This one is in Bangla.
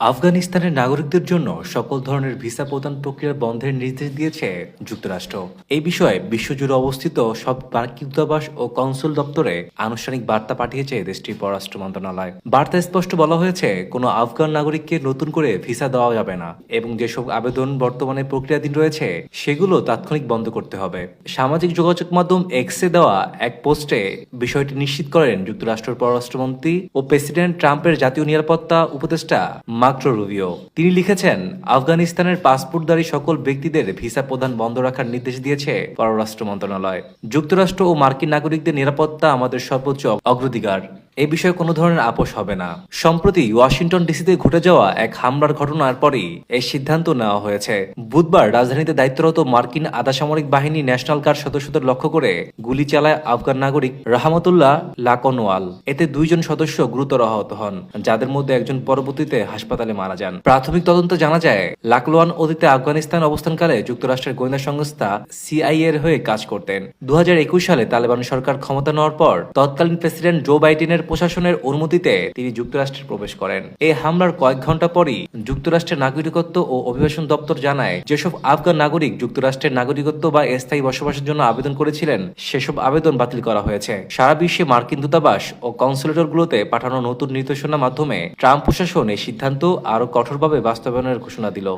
আফগানিস্তানের নাগরিকদের জন্য সকল ধরনের ভিসা প্রদান প্রক্রিয়ার বন্ধের নির্দেশ দিয়েছে যুক্তরাষ্ট্র। এই বিষয়ে বিশ্বজুড়ে অবস্থিত সব মার্কিন দূতাবাস ও কনসুল দপ্তরে আনুষ্ঠানিক বার্তা পাঠিয়েছে দেশটির পররাষ্ট্র মন্ত্রণালয়। বার্তায় স্পষ্ট বলা হয়েছে, কোনো আফগান নাগরিককে নতুন করে ভিসা দেওয়া যাবে না এবং যেসব আবেদন বর্তমানে প্রক্রিয়াধীন রয়েছে, সেগুলো তাৎক্ষণিক বন্ধ করতে হবে। সামাজিক যোগাযোগ মাধ্যম এক্সে দেওয়া এক পোস্টে বিষয়টি নিশ্চিত করেন যুক্তরাষ্ট্রের পররাষ্ট্রমন্ত্রী ও প্রেসিডেন্ট ট্রাম্পের জাতীয় নিরাপত্তা উপদেষ্টা মার্কো রুবিও। তিনি লিখেছেন, আফগানিস্তানের পাসপোর্টধারী সকল ব্যক্তিদের ভিসা প্রদান বন্ধ রাখার নির্দেশ দিয়েছে পররাষ্ট্র মন্ত্রণালয়। যুক্তরাষ্ট্র ও মার্কিন নাগরিকদের নিরাপত্তা আমাদের সর্বোচ্চ অগ্রাধিকার। এই বিষয়ে কোনো ধরনের আপোষ হবে না। সম্প্রতি ওয়াশিংটন ডিসিতে ঘটে যাওয়া এক হামলার ঘটনার পরই এই সিদ্ধান্ত নেওয়া হয়েছে। বুধবার রাজধানীতে দায়িত্বরত মার্কিন আধা সামরিক বাহিনী ন্যাশনাল গার্ড সদস্যদের লক্ষ্য করে গুলি চালায় আফগান নাগরিক রাহমতুল্লাহ লাকনওয়াল। এতে দুইজন সদস্য গুরুতর আহত হন, যাদের মধ্যে একজন পরবর্তীতে হাসপাতালে মারা যান। প্রাথমিক তদন্ত জানা যায় লাকলোয়ান অতীতে আফগানিস্তান অবস্থানকালে যুক্তরাষ্ট্রের গোয়েন্দা সংস্থা সিআইএ এর হয়ে কাজ করতেন। দু হাজার একুশ সালে তালেবান সরকার ক্ষমতা নেওয়ার পর তৎকালীন প্রেসিডেন্ট জো বাইডেনের প্রশাসনের অনুমতিতে তিনি যুক্তরাষ্ট্রে প্রবেশ করেন। এই হামলার কয়েক ঘণ্টা পরই যুক্তরাষ্ট্রের নাগরিকত্ব ও অভিবাসন দপ্তর জানায়, যেসব আফগান নাগরিক যুক্তরাষ্ট্রের নাগরিকত্ব বা স্থায়ী বসবাসের জন্য আবেদন করেছিলেন, সেসব আবেদন বাতিল করা হয়েছে। সারা বিশ্বে মার্কিন দূতাবাস ও কনসুলেটরগুলোতে পাঠানো নতুন নির্দেশনার মাধ্যমে ট্রাম্প প্রশাসন এই সিদ্ধান্ত আরও কঠোরভাবে বাস্তবায়নের ঘোষণা দিল।